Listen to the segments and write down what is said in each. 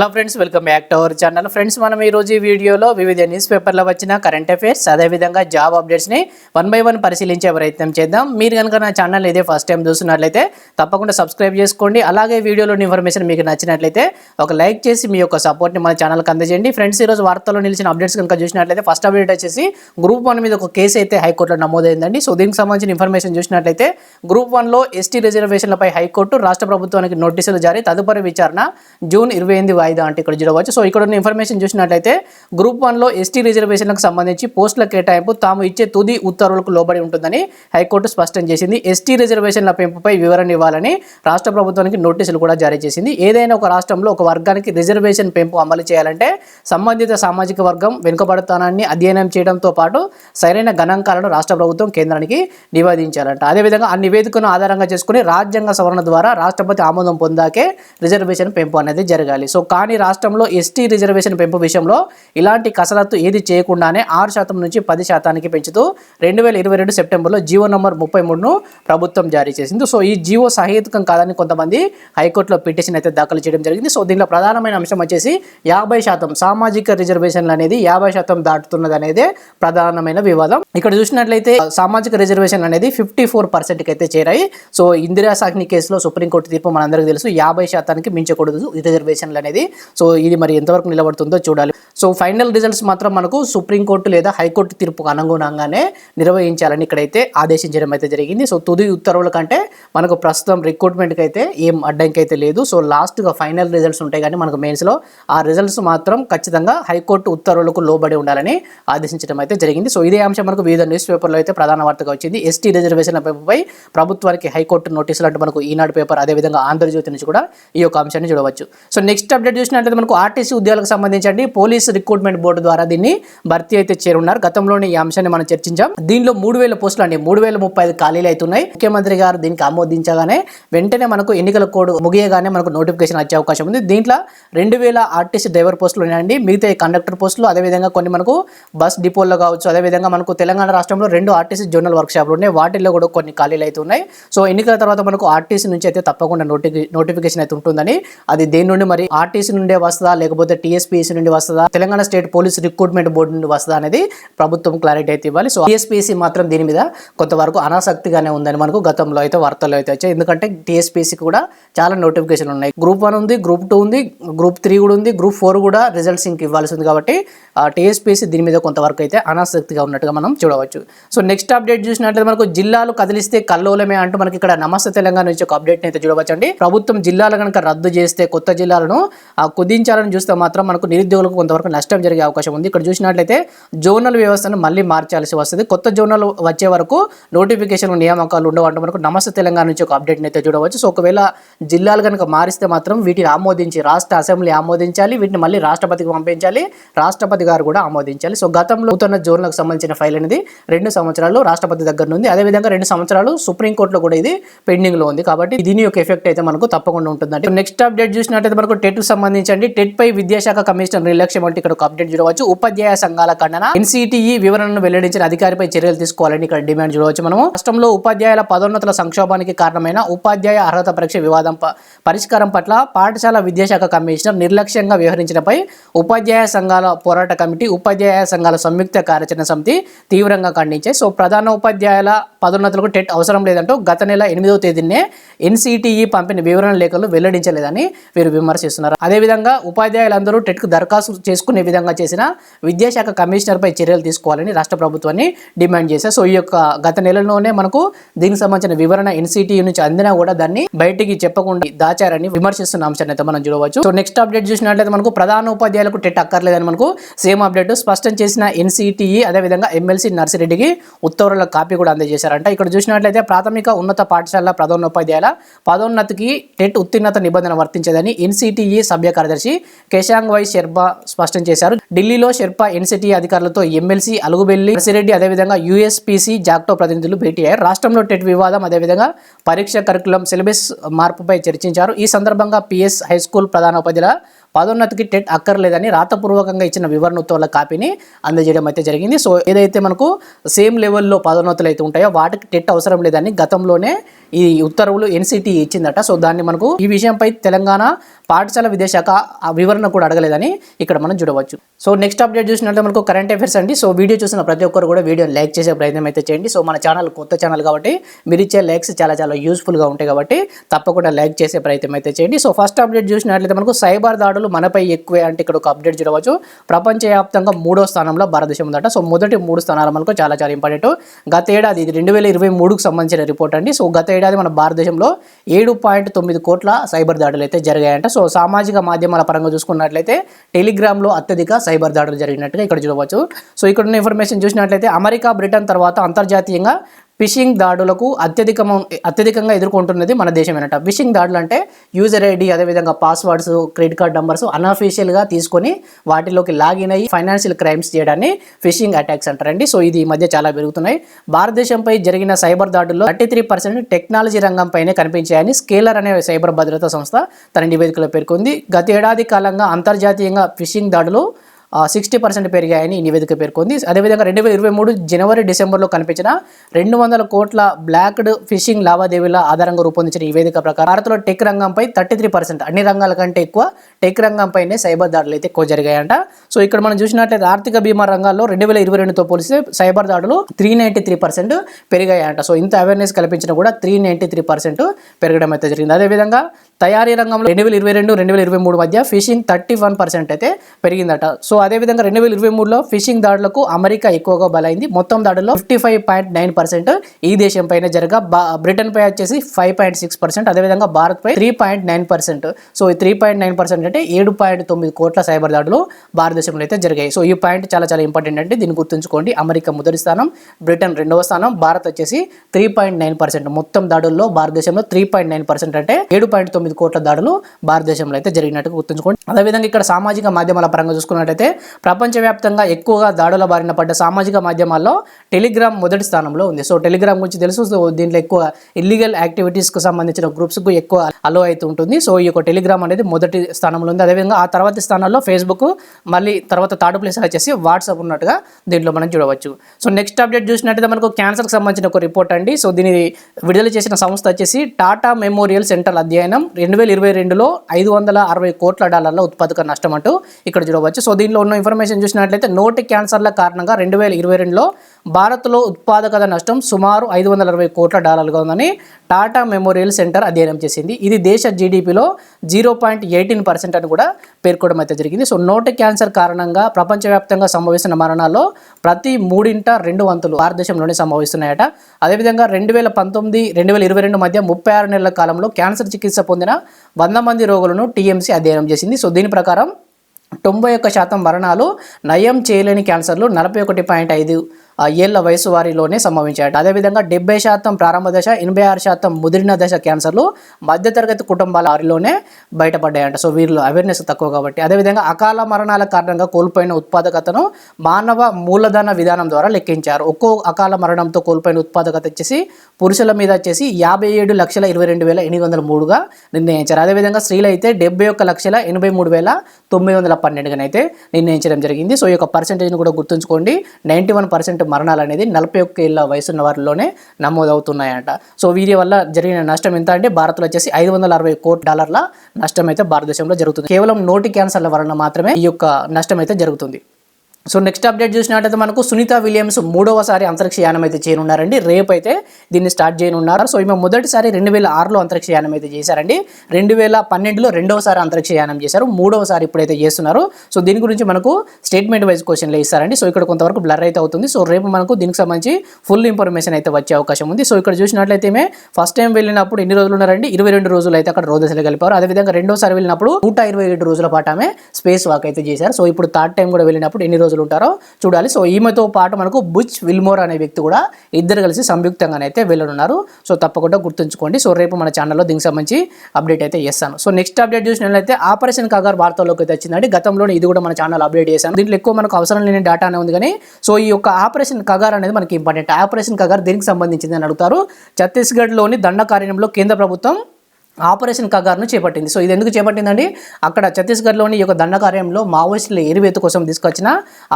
Hello friends welcome back to our channel. Friends మనం ఈ రోజు ఈ వీడియోలో వివిధ న్యూస్ పేపర్లో వచ్చిన కరెంట్ అఫైర్స్ అదేవిధంగా జాబ్ అప్డేట్స్ని వన్ బై వన్ పరిశీలించే ప్రయత్నం చేద్దాం. మీరు కనుక నా ఛానల్ ఇదే ఫస్ట్ టైం చూస్తున్నట్లయితే తప్పకుండా సబ్స్క్రైబ్ చేసుకోండి. అలాగే వీడియోలోని ఇన్ఫర్మేషన్ మీకు నచ్చినట్లయితే ఒక లైక్ చేసి మీ యొక్క సపోర్ట్ని మన ఛానల్కి అందజేయండి. ఫ్రెండ్స్ ఈరోజు వార్తల్లో నిలిచిన అప్డేట్స్ కనుక చూసినట్లయితే ఫస్ట్ అప్డేట్ వచ్చేసి గ్రూప్ వన్ మీద ఒక కేసు అయితే హైకోర్టులో నమోదైందండి. సో దీనికి సంబంధించిన ఇన్ఫర్మేషన్ చూసినట్లయితే గ్రూప్ వన్లో ఎస్టీ రిజర్వేషన్లపై హైకోర్టు రాష్ట్ర ప్రభుత్వానికి నోటీసులు జారీ. తదుపరి విచారణ జూన్ ఇరవై ఎనిమిది వాయిదా అంటే ఇక్కడ చూడవచ్చు సో ఇక్కడ ఉన్న ఇన్ఫర్మేషన్ చూసినట్లయితే గ్రూప్ వన్లో ఎస్టీ రిజర్వేషన్లకు సంబంధించి పోస్టుల కేటాయింపు తాము ఇచ్చే తుది ఉత్తర్వులకు లోబడి ఉంటుందని హైకోర్టు స్పష్టం చేసింది. ఎస్టీ రిజర్వేషన్ల పెంపుపై వివరణ ఇవ్వాలని రాష్ట్ర ప్రభుత్వానికి నోటీసులు కూడా జారీ చేసింది. ఏదైనా ఒక రాష్ట్రంలో ఒక వర్గానికి రిజర్వేషన్ పెంపు అమలు చేయాలంటే సంబంధిత సామాజిక వర్గం వెనుకబడతానాన్ని అధ్యయనం చేయడంతో పాటు సరైన గణాంకాలను రాష్ట్ర ప్రభుత్వం కేంద్రానికి నివేదించాలంట. అదేవిధంగా ఆ నివేదికను ఆధారంగా చేసుకుని రాజ్యాంగ సవరణ ద్వారా రాష్ట్రపతి ఆమోదం పొందాకే రిజర్వేషన్ పెంపు అనేది జరగాలి. సో కానీ రాష్ట్రంలో ఎస్టీ రిజర్వేషన్ పెంపు విషయంలో ఇలాంటి కసరత్తు ఏది చేయకుండానే ఆరు శాతం నుంచి పది శాతానికి పెంచుతూ రెండు వేల ఇరవై రెండు సెప్టెంబర్లో జీవో నంబర్ ముప్పై మూడును ప్రభుత్వం జారీ చేసింది. సో ఈ జీవో సహేతుకం కాదని కొంతమంది హైకోర్టులో పిటిషన్ అయితే దాఖలు చేయడం జరిగింది. సో దీనిలో ప్రధానమైన అంశం వచ్చేసి యాభై శాతం సామాజిక రిజర్వేషన్లు అనేది యాభై శాతం దాటుతున్నది అనేది ప్రధానమైన వివాదం. ఇక్కడ చూసినట్లయితే సామాజిక రిజర్వేషన్ అనేది ఫిఫ్టీ ఫోర్ పర్సెంట్కి అయితే చేరాయి. సో ఇందిరా సాహ్ని కేసులో సుప్రీంకోర్టు తీర్పు మనందరికీ తెలుసు. యాభై శాతానికి మించకూడదు రిజర్వేషన్లు అనేది. సో ఇది మరి ఎంతవరకు నిలబడుతుందో చూడాలి. సో ఫైనల్ రిజల్ట్స్ మాత్రం మనకు సుప్రీంకోర్టు లేదా హైకోర్టు తీర్పుకు అనుగుణంగానే నిర్వహించాలని ఇక్కడైతే ఆదేశించడం అయితే జరిగింది. సో తుది ఉత్తర్వుల కంటే మనకు ప్రస్తుతం రిక్రూట్మెంట్కి అయితే ఏం అడ్డంకి అయితే లేదు. సో లాస్ట్గా ఫైనల్ రిజల్ట్స్ ఉంటాయి కానీ మనకు మెయిన్స్లో ఆ రిజల్ట్స్ మాత్రం ఖచ్చితంగా హైకోర్టు ఉత్తర్వులకు లోబడి ఉండాలని ఆదేశించడం అయితే జరిగింది. సో ఇదే అంశం మనకు వివిధ న్యూస్ పేపర్లో అయితే ప్రధాన వార్తగా వచ్చింది. ఎస్టీ రిజర్వేషన్ల పై ప్రభుత్వానికి హైకోర్టు నోటీసులు అంటే మనకు ఈనాడు పేపర్ అదేవిధంగా ఆంధ్రజ్యోతి నుంచి కూడా ఈ యొక్క అంశాన్ని చూడవచ్చు. సో నెక్స్ట్ అప్డేట్ చూసినట్లయితే మనకు ఆర్టీసీ ఉద్యోగాలకు సంబంధించి పోలీస్ రిక్రూట్మెంట్ బోర్డు ద్వారా దీన్ని భర్తీ అయితే చేరున్నారు. గతంలోనే ఈ అంశాన్ని మనం చర్చించాం. దీనిలో మూడు వేల పోస్టులు అండి మూడు వేల ముప్పై ఐదు ఖాళీలు అవుతున్నాయి ముఖ్యమంత్రి గారు దీనికి ఆమోదించగానే వెంటనే మనకు ఎన్నికల కోడ్ ముగియగానే మనకు నోటిఫికేషన్ వచ్చే అవకాశం ఉంది. దీంట్లో రెండు వేల ఆర్టీసీ డ్రైవర్ పోస్టులు ఉన్నాయండి. మిగతా కండక్టర్ పోస్టులు అదేవిధంగా కొన్ని మనకు బస్ డిపోల్లో కావచ్చు అదేవిధంగా మనకు తెలంగాణ రాష్ట్రంలో రెండు ఆర్టీసీ జోనల్ వర్క్ షాప్లు ఉన్నాయి. వాటిల్లో కూడా కొన్ని ఖాళీలు అయితే ఉన్నాయి. సో ఎన్నికల తర్వాత మనకు ఆర్టీసీ నుంచి అయితే తప్పకుండా నోటిఫికేషన్ అయితే ఉంటుందని. అది దేని నుండి మరి? ఆర్టీసీ నుండే వస్తుందా? లేకపోతే టీఎస్పీఎస్సీ నుండి వస్తుందా? Telangana state police recruitment board నుండి వస్తుందా అనేది ప్రభుత్వం క్లారిటీ అయితే ఇవ్వాలి. సో టీఎస్పీసీ మాత్రం దీని మీద కొంతవరకు అనాసక్తిగానే ఉందని మనకు గతంలో అయితే వార్తల్లో అయితే వచ్చాయి. ఎందుకంటే టీఎస్పీసీ కూడా చాలా నోటిఫికేషన్ ఉన్నాయి. గ్రూప్ వన్ ఉంది గ్రూప్ టూ ఉంది గ్రూప్ త్రీ కూడా ఉంది గ్రూప్ ఫోర్ కూడా రిజల్ట్స్ ఇంక ఇవ్వాల్సి ఉంది కాబట్టి టీఎస్పీసీ దీని మీద కొంతవరకు అయితే అనాసక్తిగా ఉన్నట్టుగా మనం చూడవచ్చు. సో నెక్స్ట్ అప్డేట్ చూసినట్లయితే మనకు జిల్లాలు కదిలిస్తే కల్లోలమే అంటూ మనకి ఇక్కడ నమస్తే తెలంగాణ నుంచి ఒక అప్డేట్ అయితే చూడవచ్చు అండి ప్రభుత్వం జిల్లాలు కనుక రద్దు చేస్తే కొత్త జిల్లాలను కుదించాలని చూస్తే మాత్రం మనకు నిరుద్యోగులకు కొంతవరకు నష్టం జరిగే అవకాశం ఉంది. ఇక్కడ చూసినట్లయితే జోనల్ వ్యవస్థను మళ్ళీ మార్చాల్సి వస్తుంది. కొత్త జోనల్ వచ్చే వరకు నోటిఫికేషన్ నియామకాలు ఉండవు మనకు నమస్తే తెలంగాణ నుంచి ఒక అప్డేట్ అయితే చూడవచ్చు. సో ఒకవేళ జిల్లాలు కనుక మారిస్తే మాత్రం వీటిని ఆమోదించి రాష్ట్ర అసెంబ్లీ ఆమోదించాలి. వీటిని మళ్ళీ రాష్ట్రపతికి పంపించాలి. రాష్ట్రపతి గారు కూడా ఆమోదించాలి. సో గతంలో నూతన జోన్లకు సంబంధించిన ఫైల్ అనేది రెండు సంవత్సరాలు రాష్ట్రపతి దగ్గర ఉంది. అదేవిధంగా రెండు సంవత్సరాలు సుప్రీంకోర్టులో కూడా ఇది పెండింగ్లో ఉంది. కాబట్టి దీని యొక్క ఎఫెక్ట్ అయితే మనకు తప్పకుండా ఉంటుందండి. నెక్స్ట్ అప్డేట్ చూసినట్టయితే మనకు టెట్ సంబంధించండి టెట్ పై విద్యాశాఖ కమిషనర్ నిర్లక్ష్యం అంటే ఇక్కడ ఒక అప్డేట్ చూడవచ్చు. ఉపాధ్యాయ సంఘాల ఖండన. ఎన్సిటిఈ వివరణను వెల్లడించిన అధికారిపై చర్యలు తీసుకోవాలని ఇక్కడ డిమాండ్ చూడవచ్చు మనము. రాష్ట్రంలో ఉపాధ్యాయుల పదోన్నతుల సంక్షోభానికి కారణమైన ఉపాధ్యాయ అర్హత పరీక్ష వివాదం పరిష్కారం పట్ల పాఠశాల విద్యాశాఖ కమిషనర్ నిర్లక్ష్యంగా వ్యవహరించడంపై ఉపాధ్యాయ సంఘాల పోరాట కమిటీ ఉపాధ్యాయ సంఘాల సంయుక్త కార్యాచరణ సమితి తీవ్రంగా ఖండించాయి సో ప్రధాన ఉపాధ్యాయుల పదోన్నతులకు టెట్ అవసరం లేదంటూ గత నెల ఎనిమిదవ తేదీనే ఎన్సిటిఈ పంపిన వివరణ లేఖలు వెల్లడించలేదని వీరు విమర్శిస్తున్నారు. అదేవిధంగా ఉపాధ్యాయులందరూ టెట్కు దరఖాస్తు చేసుకునే విధంగా చేసిన విద్యాశాఖ కమిషనర్పై చర్యలు తీసుకోవాలని రాష్ట్ర ప్రభుత్వాన్ని డిమాండ్ చేశారు. సో ఈ యొక్క గత నెలలోనే మనకు దీనికి సంబంధించిన వివరణ ఎన్సిటిఈ నుంచి అందినా కూడా దాన్ని బయటికి చెప్పకుండా దాచారని విమర్శిస్తున్న అంశాన్ని అయితే మనం చూడవచ్చు. సో నెక్స్ట్ అప్డేట్ చూసినట్లయితే మనకు ప్రధాన ఉపాధ్యాయులకు టెట్ అక్కర్లేదని మనకు సేమ్ అప్డేట్ స్పష్టం చేసిన ఎన్సిటిఈ అదేవిధంగా ఎమ్మెల్సీ నర్సిరెడ్డికి ఉత్తర్వుల కాపీ కూడా అందజేశారంట. ఇక్కడ చూసినట్లయితే ప్రాథమిక ఉన్నత పాఠశాల ప్రధానోపాధ్యాయుల పదోన్నతికి టెట్ ఉత్తీర్ణత నిబంధన వర్తించేదని ఎన్సిటిఈ సభ్య కార్యదర్శి కేశాంగ్ వై శర్మ స్పష్టం చేశారు. ఢిల్లీలో షెర్పా ఎన్సిటీ అధికారులతో ఎమ్మెల్సీ అలుగుబెల్లి నర్సిరెడ్డి అదేవిధంగా యూఎస్పీసీ జాక్టో ప్రతినిధులు భేటీ అయ్యారు. రాష్ట్రంలో టెట్ వివాదం అదేవిధంగా పరీక్ష కరికులం సిలబస్ మార్పుపై చర్చించారు. ఈ సందర్భంగా పిఎస్ హై స్కూల్ ప్రధానోపాధ్యాయుల పదోన్నతికి టెట్ అక్కర్లేదని రాతపూర్వకంగా ఇచ్చిన వివరణ ఉత్తర్వుల కాపీని అందజేయడం అయితే జరిగింది. సో ఏదైతే మనకు సేమ్ లెవెల్లో పదోన్నతులు అయితే ఉంటాయో వాటికి టెట్ అవసరం లేదని గతంలోనే ఈ ఉత్తర్వులు ఎన్సిటి ఇచ్చిందట. సో దాన్ని మనకు ఈ విషయంపై తెలంగాణ పాఠశాల విదేశాఖ ఆ వివరణ కూడా అడగలేదని ఇక్కడ మనం చూడవచ్చు. సో నెక్స్ట్ అప్డేట్ చూసినట్లయితే మనకు కరెంట్ అఫైర్స్ అండి. సో వీడియో చూసిన ప్రతి ఒక్కరు కూడా వీడియోని లైక్ చేసే ప్రయత్నం అయితే చేయండి. సో మన ఛానల్ కొత్త ఛానల్ కాబట్టి మీరు ఇచ్చే లైక్స్ చాలా చాలా యూస్ఫుల్గా ఉంటాయి కాబట్టి తప్పకుండా లైక్ చేసే ప్రయత్నం అయితే చేయండి. సో ఫస్ట్ అప్డేట్ చూసినట్లయితే మనకు సైబర్ దాడులు మనపై ఎక్కువే అంటే ఇక్కడ ఒక అప్డేట్ చూడవచ్చు. ప్రపంచవ్యాప్తంగా మూడో స్థానంలో భారతదేశం ఉందట. సో మొదటి మూడు స్థానాలు మనకు చాలా చాలా ఇంపార్టెంట్ గత ఏడాది ఇది రెండు వేల ఇరవై మూడుకు సంబంధించిన రిపోర్ట్ అండి. సో గత ఏడాది మన భారతదేశంలో ఏడు పాయింట్ తొమ్మిది కోట్ల సైబర్ దాడులు అయితే జరిగాయంట. సో సామాజిక మాధ్యమాల పరంగా చూసుకున్నట్లయితే టెలిగ్రామ్లో అత్యధిక సైబర్ దాడులు జరిగినట్టుగా ఇక్కడ చూడవచ్చు. సో ఇక్కడ ఉన్న ఇన్ఫర్మేషన్ చూసినట్లయితే అమెరికా బ్రిటన్ తర్వాత అంతర్జాతీయంగా ఫిషింగ్ దాడులకు అత్యధిక అత్యధికంగా ఎదుర్కొంటున్నది మన దేశమేనట. ఫిషింగ్ దాడులు అంటే యూజర్ ఐడి అదేవిధంగా పాస్వర్డ్స్ క్రెడిట్ కార్డ్ నంబర్స్ అన్అఫీషియల్గా తీసుకొని వాటిలోకి లాగిన్ అయ్యి ఫైనాన్షియల్ క్రైమ్స్ చేయడాన్ని ఫిషింగ్ అటాక్స్ అంటారండి. సో ఇది ఈ మధ్య చాలా పెరుగుతున్నాయి. భారతదేశంపై జరిగిన సైబర్ దాడుల్లో థర్టీ త్రీ పర్సెంట్ టెక్నాలజీ రంగంపైనే కనిపించాయని స్కేలర్ అనే సైబర్ భద్రతా సంస్థ తన నివేదికలో పేర్కొంది. గత ఏడాది కాలంగా అంతర్జాతీయంగా ఫిషింగ్ దాడులు సిక్స్టీ పర్సెంట్ పెరిగాయని నివేదిక పేర్కొంది. అదేవిధంగా రెండు వేల ఇరవై మూడు జనవరి డిసెంబర్లో కనిపించిన రెండు వందల కోట్ల బ్లాక్డ్ ఫిషింగ్ లావాదేవీల ఆధారంగా రూపొందించిన నివేదిక ప్రకారం భారత్లో టెక్ రంగంపై థర్టీ త్రీ పర్సెంట్ అన్ని రంగాల కంటే ఎక్కువ టెక్ రంగంపైనే సైబర్ దాడులు అయితే ఎక్కువ జరిగాయంట. సో ఇక్కడ మనం చూసినట్లయితే ఆర్థిక బీమా రంగాల్లో రెండు వేల ఇరవై రెండుతో పోలిస్తే సైబర్ దాడులు త్రీ నైంటీ త్రీ పర్సెంట్ పెరిగాయంట. సో ఇంత అవేర్నెస్ కల్పించినా కూడా త్రీ నైంటీ త్రీ పర్సెంట్ పెరగడం అయితే జరిగింది. అదేవిధంగా తయారీ రంగంలో రెండు వేల ఇరవై రెండు రెండు వేల ఇరవై మూడు మధ్య ఫిషింగ్ థర్టీ వన్ పర్సెంట్ అయితే పెరిగిందట. సో అదేవిధంగా రెండు వేల ఇరవై మూడులో ఫిషింగ్ దాడులకు అమెరికా ఎక్కువగా బలైంది. మొత్తం దాడుల్లో fifty five point nine percent ఈ దేశం పైన జరగా బ్రిటన్ పై వచ్చేసి ఫైవ్ పాయింట్ సిక్స్ పర్సెంట్ అదేవిధంగా భారత్ పై three point nine percent. So ఈ త్రీ పాయింట్ నైన్ పర్సెంట్ అంటే ఏడు పాయింట్ తొమ్మిది కోట్ల సైబర్ దాడులు భారతదేశంలో అయితే జరిగాయి. సో ఈ పాయింట్ చాలా చాలా ఇంపార్టెంట్ అంటే దీన్ని గుర్తుంచుకోండి. అమెరికా మొదటి స్థానం బ్రిటన్ రెండవ స్థానం భారత్ వచ్చేసి త్రీ పాయింట్ నైన్ పర్సెంట్. మొత్తం దాడుల్లో భారతదేశంలో త్రీ పాయింట్ నైన్ పర్సెంట్ అంటే ఏడు పాయింట్ తొమ్మిది కోట్ల దాడులు భారతదేశంలో అయితే జరిగినట్టుగా గుర్తుంచుకోండి. అదేవిధంగా ఇక్కడ సామాజిక మాధ్యమాల పరంగా చూసుకున్నట్టయితే ప్రపంచవ్యాప్తంగా ఎక్కువగా దాడుల బారిన పడ్డ సామాజిక మాధ్యమాల్లో టెలిగ్రామ్ మొదటి స్థానంలో ఉంది. సో టెలిగ్రామ్ గురించి తెలుసు సో దీంట్లో ఎక్కువ ఇల్లీగల్ యాక్టివిటీస్కి సంబంధించిన గ్రూప్స్కు ఎక్కువ అలో అయితే ఉంటుంది. సో ఈ యొక్క టెలిగ్రామ్ అనేది మొదటి స్థానంలో ఉంది. అదేవిధంగా ఆ తర్వాత స్థానంలో ఫేస్బుక్ మళ్ళీ తర్వాత థర్డ్ ప్లేస్ వచ్చేసి వాట్సాప్ ఉన్నట్టుగా దీంట్లో మనం చూడవచ్చు. సో నెక్స్ట్ అప్డేట్ చూసినట్టయితే మనకు క్యాన్సర్కి సంబంధించిన ఒక రిపోర్ట్ అండి. సో దీని విడుదల చేసిన సంస్థ వచ్చేసి టాటా మెమోరియల్ సెంట్రల్ అధ్యయనం రెండు వేల ఇరవై రెండులో ఐదు వందల అరవై కోట్ల డాలర్ల ఉత్పాదక నష్టం అంటూ ఇక్కడ చూడవచ్చు. సో దీనిలో ఉన్న ఇన్ఫర్మేషన్ చూసినట్లయితే నోటి క్యాన్సర్ల కారణంగా రెండు వేల ఇరవై రెండులో భారత్లో ఉత్పాదకత నష్టం సుమారు ఐదు వందల అరవై కోట్ల డాలర్లుగా ఉందని టాటా మెమోరియల్ సెంటర్ అధ్యయనం చేసింది. ఇది దేశ జీడిపిలో జీరో పాయింట్ ఎయిటీన్ పర్సెంట్ అని కూడా పేర్కొనడం అయితే జరిగింది. సో నోటి క్యాన్సర్ కారణంగా ప్రపంచవ్యాప్తంగా సంభవిస్తున్న మరణాల్లో ప్రతి మూడింట రెండు వంతులు భారతదేశంలోనే సంభవిస్తున్నాయట. అదేవిధంగా రెండు వేల పంతొమ్మిది రెండు వేల ఇరవై రెండు మధ్య ముప్పై ఆరు నెలల కాలంలో క్యాన్సర్ చికిత్స పొందిన వంద మంది రోగులను టీఎంసీ అధ్యయనం చేసింది. సో దీని ప్రకారం తొంభై ఒక్క శాతం మరణాలు నయం చేయలేని క్యాన్సర్లు నలభై ఒకటి పాయింట్ ఐదు ఏళ్ళ వయసు వారిలోనే సంభవించాయట. అదేవిధంగా డెబ్బై శాతం ప్రారంభ దశ ఎనభై ఆరు శాతం ముదిరిన దశ క్యాన్సర్లు మధ్యతరగతి కుటుంబాల వారిలోనే బయటపడ్డాయంట. సో వీరిలో అవేర్నెస్ తక్కువ కాబట్టి. అదేవిధంగా అకాల మరణాల కారణంగా కోల్పోయిన ఉత్పాదకతను మానవ మూలధన విధానం ద్వారా లెక్కించారు. ఒక్కో అకాల మరణంతో కోల్పోయిన ఉత్పాదకత వచ్చేసి పురుషుల మీద వచ్చేసి యాభై ఏడు లక్షల ఇరవై రెండు వేల ఎనిమిది వందల మూడుగా నిర్ణయించారు. అదేవిధంగా స్త్రీలు అయితే డెబ్బై ఒక్క లక్షల ఎనభై మూడు వేల తొమ్మిది వందల పన్నెండుగానైతే నిర్ణయించడం జరిగింది. సో ఈ యొక్క పర్సెంటేజ్ని కూడా గుర్తుంచుకోండి. నైంటీ వన్ పర్సెంట్ మరణాలు అనేది నలభై ఒక్క ఏళ్ళ వయసున్న వారిలోనే నమోదవుతున్నాయంట. సో వీరి వల్ల జరిగిన నష్టం ఎంత అంటే భారత్లో వచ్చేసి ఐదు వందల అరవై కోటి డాలర్ల నష్టం అయితే భారతదేశంలో జరుగుతుంది. కేవలం నోటి క్యాన్సర్ల వలన మాత్రమే ఈ యొక్క నష్టం అయితే జరుగుతుంది. సో నెక్స్ట్ అప్డేట్ చూసినట్టయితే మనకు సునీత విలియమ్స్ మూడవసారి అంతరిక్ష యానం అయితే చేయనున్నారండి. రేపు అయితే దీన్ని స్టార్ట్ చేయనున్నారు. సో ఈమె మొదటిసారి రెండు వేల ఆరులో అంతరిక్ష యానం అయితే చేశారండి. రెండు వేల పన్నెండులో రెండవసారి అంతరిక్ష యానం చేశారు. మూడవసారి ఇప్పుడైతే చేస్తున్నారు. సో దీని గురించి మనకు స్టేట్మెంట్ వైజ్ క్వశ్చన్లు ఇస్తారండి సో ఇక్కడ కొంతవరకు బ్లర్ అయితే అవుతుంది. సో రేపు మనకు దీనికి సంబంధించి ఫుల్ ఇన్ఫర్మేషన్ అయితే వచ్చే అవకాశం ఉంది. సో ఇక్కడ చూసినట్లయితే ఈమె ఫస్ట్ టైం వెళ్ళినప్పుడు ఎన్ని రోజులు ఉన్నారండి? ఇరవై రెండు రోజులు అయితే అక్కడ రోదశలు కలిపారు అదేవిధంగా రెండోసారి వెళ్ళినప్పుడు నూట ఇరవై ఏడు రోజుల పాటు ఆమె స్పేస్ వాక్ అయితే చేశారు. సో ఇప్పుడు థర్డ్ టైం కూడా వెళ్ళినప్పుడు ఎన్ని రోజులు ఉంటారో చూడాలి. సో ఈమెతో పాటు మనకు బుచ్ విల్మోర్ అనే వ్యక్తి కూడా ఇద్దరు కలిసి సంయుక్తంగానైతే వెళ్ళనున్నారు. సో తప్పకుండా గుర్తుంచుకోండి. సో రేపు మన ఛానల్లో దీనికి సంబంధించి అప్డేట్ అయితే చేస్తాను. సో నెక్స్ట్ అప్డేట్ చూసినట్లయితే ఆపరేషన్ కగార్ వార్తల్లోకి అయితే వచ్చిందండి. గతంలోనే ఇది కూడా మన ఛానల్ అప్డేట్ చేశాను. దీంట్లో ఎక్కువ మనకు అవసరం లేని డేటా అనే ఉంది కానీ సో ఈ యొక్క ఆపరేషన్ కగార్ అనేది మనకి ఇంపార్టెంట్ ఆపరేషన్ కగార్ దీనికి సంబంధించింది అని అడుగుతారు. ఛత్తీస్గఢ్లోని దండకారణ్యంలో కేంద్ర ప్రభుత్వం ఆపరేషన్ కగార్ను చేపట్టింది. సో ఇది ఎందుకు చేపట్టిందండి అక్కడ ఛత్తీస్గఢ్లోని యొక్క దండకార్యంలో మావోయిస్టుల ఎరివేత కోసం తీసుకొచ్చిన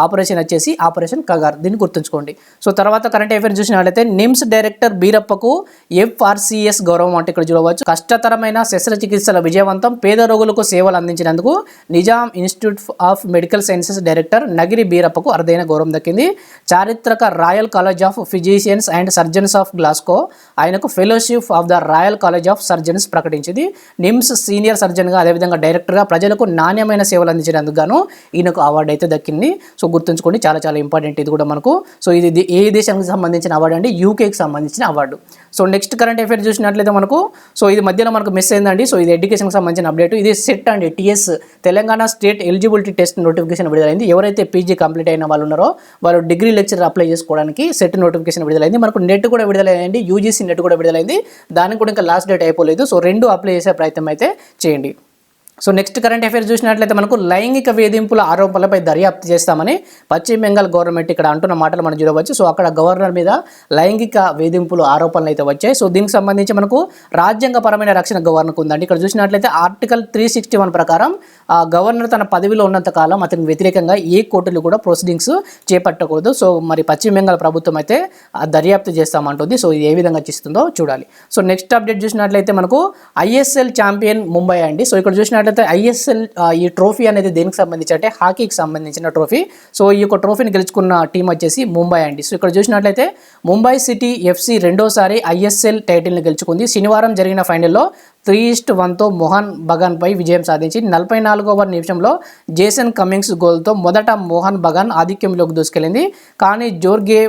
ఆపరేషన్ వచ్చేసి ఆపరేషన్ కగార్. దీన్ని గుర్తుంచుకోండి. సో తర్వాత కరెంట్ అఫైర్ చూసినట్లయితే నిమ్స్ డైరెక్టర్ బీరప్పకు ఎఫ్ఆర్సిఎస్ గౌరవం అంటే ఇక్కడ చూడవచ్చు. కష్టతరమైన శస్త్రచికిత్సల విజయవంతం పేద రోగులకు సేవలు అందించినందుకు Nizam institute of medical sciences director Nagiri బీరప్పకు అరుదైన గౌరవం దక్కింది. చారిత్రక royal college of physicians and surgeons of Glasgow ఆయనకు fellowship of the royal college of surgeons ప్రకటించింది. నిమ్స్ సీనియర్ సర్జన్గా అదేవిధంగా డైరెక్టర్గా ప్రజలకు నాణ్యమైన సేవలు అందించినందుకు గాను ఈయనకు అవార్డు అయితే దక్కింది. సో గుర్తుంచుకోండి చాలా చాలా ఇంపార్టెంట్ ఇది కూడా మనకు. సో ఇది ఏ దేశానికి సంబంధించిన అవార్డు అంటే యూకేకి సంబంధించిన award. So next current affair చూసినట్లయితే మనకు సో ఇది మధ్యలో మనకు మిస్ అయిందండి. సో ఇది ఎడ్యుకేషన్కి సంబంధించిన అప్డేట్. ఇది సెట్ అండి TS. Telangana state eligibility test notification విడుదలైంది. ఎవరైతే పీజీ కంప్లీట్ అయిన వాళ్ళు ఉన్నారో వాళ్ళు డిగ్రీ లెక్చర్ అప్లై చేసుకోవడానికి సెట్ నోటిఫికేషన్ విడుదలైంది. మనకు నెట్ కూడా విడుదలైంది యూజీసీ నెట్ కూడా విడుదలైంది. దానికి కూడా ఇంకా లాస్ట్ డేట్ అయిపోలేదు. సో రెండు అప్లై చేసే ప్రయత్నం అయితే చేయండి. సో నెక్స్ట్ కరెంట్ అఫైర్ చూసినట్లయితే మనకు లైంగిక వేధింపుల ఆరోపణలపై దర్యాప్తు చేస్తామని పశ్చిమ బెంగాల్ గవర్నమెంట్ ఇక్కడ అంటున్న మాటలు మనం చూడవచ్చు. సో అక్కడ గవర్నర్ మీద లైంగిక వేధింపులు ఆరోపణలు అయితే వచ్చాయి. సో దీనికి సంబంధించి మనకు రాజ్యాంగపరమైన రక్షణ గవర్నర్కు ఉందండి. ఇక్కడ చూసినట్లయితే ఆర్టికల్ త్రీ సిక్స్టీ వన్ ప్రకారం ఆ గవర్నర్ తన పదవిలో ఉన్నంత కాలం అతనికి వ్యతిరేకంగా ఏ కోర్టులు కూడా ప్రొసీడింగ్స్ చేపట్టకూడదు. సో మరి పశ్చిమ బెంగాల్ ప్రభుత్వం అయితే దర్యాప్తు చేస్తామంటుంది. సో ఇది ఏ విధంగా చేస్తుందో చూడాలి. సో నెక్స్ట్ అప్డేట్ చూసినట్లయితే మనకు ఐఎస్ఎల్ ఛాంపియన్ ముంబై అండి. సో ఇక్కడ చూసినట్లయితే ఐఎస్ఎల్ ఈ ట్రోఫీ అనేది దేనికి సంబంధించి అంటే హాకీకి సంబంధించిన ట్రోఫీ. సో ఈ యొక్క ట్రోఫీని గెలుచుకున్న టీం వచ్చేసి ముంబై అండి. సో ఇక్కడ చూసినట్లయితే ముంబై సిటీ ఎఫ్సి రెండోసారి ఐఎస్ఎల్ టైటిల్ని గెలుచుకుంది. శనివారం జరిగిన ఫైనల్లో త్రీ ఈస్ట్ వన్తో మోహన్ బగాన్పై విజయం సాధించి నలభై నాలుగవ నిమిషంలో జేసన్ కమింగ్స్ గోల్తో మొదట మోహన్ బగాన్ ఆధిక్యంలోకి దూసుకెళ్ళింది. కానీ జోర్గే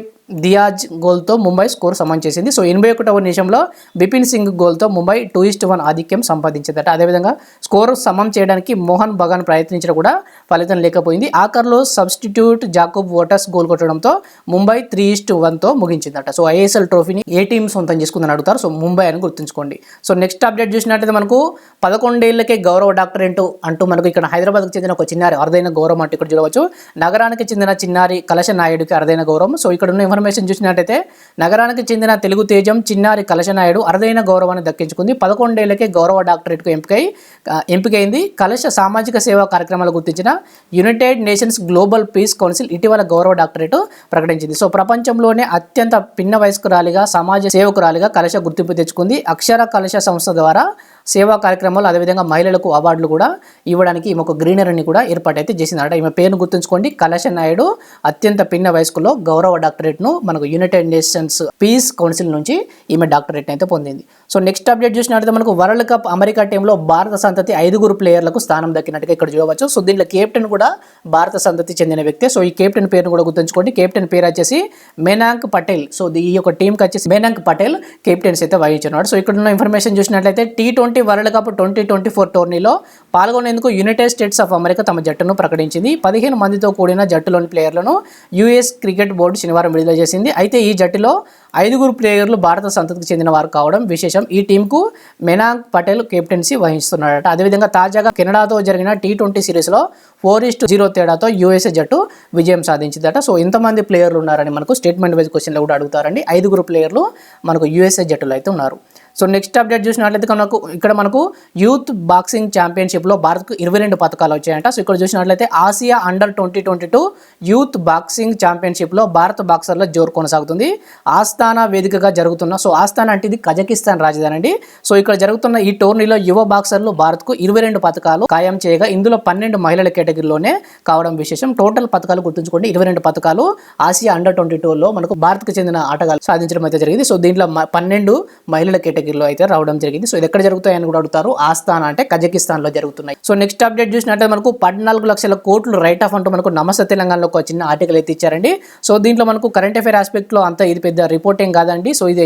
దియాజ్ గోల్తో ముంబై స్కోర్ సమం చేసింది. సో ఎనభై ఒకటవ నిమిషంలో బిపిన్ సింగ్ గోల్తో ముంబై టూ ఇస్ట్ వన్ ఆధిక్యం సంపాదించిందట. అదేవిధంగా స్కోర్ సమం చేయడానికి మోహన్ బగాన్ ప్రయత్నించిన కూడా ఫలితం లేకపోయింది. ఆఖర్లో సబ్స్టిట్యూట్ జాకోబ్ ఓటర్స్ గోల్ కొట్టడంతో ముంబై త్రీ ఇస్ట్ వన్తో ముగించిందట. సో ఐఎస్ఎల్ ట్రోఫీని ఏ టీం సొంతం చేసుకుందని అడుగుతారు. సో ముంబై అని గుర్తుంచుకోండి. సో నెక్స్ట్ అప్డేట్ చూసినట్లయితే మనకు పదకొండేళ్ళకే గౌరవ డాక్టరేట్ అంటూ మనకు ఇక్కడ హైదరాబాద్కి చెందిన ఒక చిన్నారి అరుదైన గౌరవం అంటూ ఇక్కడ చూడవచ్చు. నగరానికి చెందిన చిన్నారి కలశ నాయుడికి అరుదైన గౌరవం. సో ఇక్కడ ఉన్న ఇన్ఫర్మేషన్ చూసినట్టయితే నగరానికి చెందిన తెలుగు తేజం చిన్నారి కలశ నాయుడు అరుదైన గౌరవాన్ని దక్కించుకుంది. పదకొండేళ్ళకే గౌరవ డాక్టరేట్కు ఎంపికై ఎంపికైంది. కలశ సామాజిక సేవా కార్యక్రమాలు గుర్తించిన United Nations Global Peace Council ఇటీవల గౌరవ డాక్టరేట్ ప్రకటించింది. సో ప్రపంచంలోనే అత్యంత పిన్న వయస్కురాలిగా సమాజ సేవకురాలిగా కలశ గుర్తింపు తెచ్చుకుంది. అక్షర కలశ సంస్థ ద్వారా సేవా కార్యక్రమాలు అదేవిధంగా మహిళలకు అవార్డులు కూడా ఇవ్వడానికి ఈమె ఒక గ్రీనరీని కూడా ఏర్పాటైతే చేసిందట ఈమె పేరును గుర్తుంచుకోండి. కలశ నాయుడు అత్యంత పిన్న వయస్కులో గౌరవ డాక్టరేట్ను మనకు యునైటెడ్ నేషన్స్ పీస్ కౌన్సిల్ నుంచి ఈమె డాక్టరేట్ని అయితే పొందింది. సో నెక్స్ట్ అప్డేట్ చూసినట్లయితే మనకు వరల్డ్ కప్ అమెరికా టీంలో భారత సంతతి ఐదుగురు ప్లేయర్లకు స్థానం దక్కినట్టుగా ఇక్కడ చూడవచ్చు. సో దీంట్లో కెప్టెన్ కూడా భారత సంతతి చెందిన వ్యక్తి. సో ఈ కెప్టెన్ పేరును కూడా గుర్తుంచుకోండి. కెప్టెన్ పేరు వచ్చేసి మేనాంక్ పటేల్ సో ఈ యొక్క టీంకి వచ్చేసి మేనాంక్ పటేల్ కెప్టెన్స్ అయితే వహించున్నాడు సో ఇక్కడ ఉన్న ఇన్ఫర్మేషన్ చూసినట్లయితే T twenty world cup twenty twenty four టోర్నీలో పాల్గొనేందుకు యునైటెడ్ స్టేట్స్ ఆఫ్ అమెరికా తమ జట్టును ప్రకటించింది. పదిహేను మందితో కూడిన జట్టులోని ప్లేయర్లను యుఎస్ క్రికెట్ బోర్డు శనివారం విడుదల చేసింది. అయితే ఈ జట్టులో ఐదుగురు ప్లేయర్లు భారత సంతతికి చెందిన వారు కావడం విశేషం. ఈ టీంకు మెనాంగ్ పటేల్ కెప్టెన్సీ వహిస్తున్నాడట అదేవిధంగా తాజాగా కెనడాతో జరిగిన టీ ట్వంటీ సిరీస్లో ఫోర్ ఈస్ట్ జీరో తేడాతో యూఎస్ఏ జట్టు విజయం సాధించిందట. సో ఇంతమంది ప్లేయర్లు ఉన్నారని మనకు స్టేట్మెంట్ వైజ్ క్వశ్చన్లో కూడా అడుగుతారండి. ఐదుగురు ప్లేయర్లు మనకు యూఎస్ఏ జట్టులో అయితే ఉన్నారు. సో నెక్స్ట్ అప్డేట్ చూసినట్లయితే మనకు ఇక్కడ మనకు యూత్ బాక్సింగ్ ఛాంపియన్షిప్లో భారత్కు ఇరవై రెండు పథకాలు వచ్చాయంట. సో ఇక్కడ చూసినట్లయితే Asia under twenty twenty two youth boxing ఛాంపియన్షిప్లో భారత బాక్సర్ల జోరు కొనసాగుతుంది. ఆస్థానా వేదికగా జరుగుతున్న సో ఆస్థానా అంటే ఇది కజకిస్తాన్ రాజధాని అండి సో ఇక్కడ జరుగుతున్న ఈ టోర్నీలో యువ బాక్సర్లు భారత్కు ఇరవై రెండు పథకాలు ఖాయం చేయగా ఇందులో పన్నెండు మహిళల కేటగిరీలోనే కావడం విశేషం. టోటల్ పథకాలు గుర్తుంచుకోండి ఇరవై రెండు పథకాలు ఆసియా అండర్ ట్వంటీ టూలో మనకు భారత్కు చెందిన ఆటగాళ్ళు సాధించడం అయితే జరిగింది. సో దీంట్లో పన్నెండు మహిళల కేటగిరీలో అయితే రావడం జరిగింది. సో ఇది ఎక్కడ జరుగుతాయని కూడా అడుగుతారు. ఆస్థాన్ అంటే కజకిస్తాన్లో జరుగుతున్నాయి. సో నెక్స్ట్ అప్డేట్ చూసినట్లయితే మనకు పద్నాలుగు లక్షల కోట్లు రైట్ ఆఫ్ అంటూ మనకు నమస్తే తెలంగాణలో ఒక చిన్న ఆర్టికల్ అయితే ఇచ్చారండి. సో దీంట్లో మనకు కరెంట్ అఫైర్ ఆస్పెక్ట్లో అంత ఇది పెద్ద రిపోర్టింగ్ కాదండి. సో ఇది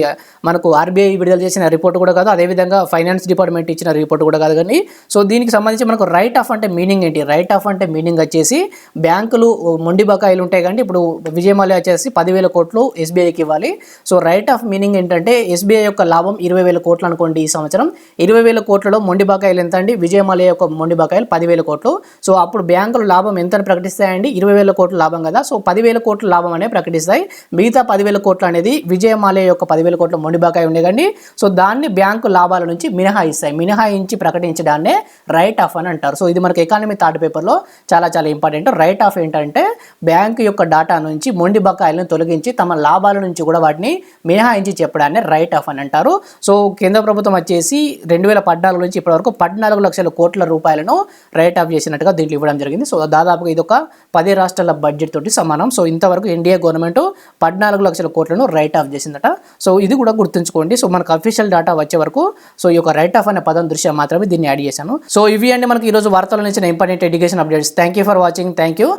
మనకు ఆర్బీఐ విడుదల చేసిన రిపోర్ట్ కూడా కాదు. అదేవిధంగా ఫైనాన్స్ డిపార్ట్మెంట్ ఇచ్చిన రిపోర్ట్ కూడా కాదు కానీ సో దీనికి సంబంధించి మనకు రైట్ ఆఫ్ అంటే మీనింగ్ ఏంటి? రైట్ ఆఫ్ అంటే మీనింగ్ వచ్చేసి బ్యాంకులు మొండి బకాయిలు ఉంటాయి కానీ ఇప్పుడు విజయమాల్య వచ్చేసి పదివేల కోట్లు ఎస్బీఐకి ఇవ్వాలి. సో రైట్ ఆఫ్ మీనింగ్ ఏంటంటే ఎస్బీఐ యొక్క లాభం ఇరవై వేల కోట్లు అనుకోండి ఈ సంవత్సరం. ఇరవై వేల కోట్లలో మొండి బకాయిలు ఎంత అండి విజయమాలయ యొక్క మొండి బకాయిలు పదివేల కోట్లు. సో అప్పుడు బ్యాంకులు లాభం ఎంత ప్రకటిస్తాయండి? ఇరవై వేల కోట్ల లాభం కదా. సో పదివేల కోట్ల లాభం అనేది ప్రకటిస్తాయి. మిగతా పదివేల కోట్లు అనేది విజయమాలయ యొక్క పదివేల కోట్ల మొండి బకాయి ఉండేదండి సో దాన్ని బ్యాంకు లాభాల నుంచి మినహాయిస్తాయి. మినహాయించి ప్రకటించడాన్నే రైట్ ఆఫ్ అని అంటారు. సో ఇది మనకి ఎకానమీ థర్డ్ పేపర్లో చాలా చాలా ఇంపార్టెంట్. రైట్ ఆఫ్ ఏంటంటే బ్యాంకు యొక్క డాటా నుంచి మొండి బకాయిలను తొలగించి తమ లాభాల నుంచి కూడా వాటిని మినహాయించి చెప్పడాన్ని రైట్ ఆఫ్ అని అంటారు. సో సో కేంద్ర ప్రభుత్వం వచ్చేసి రెండు వేల పద్నాలుగు నుంచి ఇప్పటివరకు పద్నాలుగు లక్షల కోట్ల రూపాయలను రైట్ ఆఫ్ చేసినట్టుగా దీంట్లో ఇవ్వడం జరిగింది. సో దాదాపుగా ఇది ఒక పది రాష్ట్రాల బడ్జెట్ తోటి సమానం. సో ఇంతవరకు ఇండియా గవర్నమెంట్ పద్నాలుగు లక్షల కోట్లను రైట్ ఆఫ్ చేసిందట. సో ఇది కూడా గుర్తుంచుకోండి. సో మనకు అఫీషియల్ డేటా వచ్చే వరకు సో ఈ యొక్క రైట్ ఆఫ్ అనే పదం దృష్ట్యా మాత్రమే దీన్ని యాడ్ చేశాను. సో ఇవి అండి మనకి ఈరోజు వార్తల నుంచి important education updates thank you for watching thank you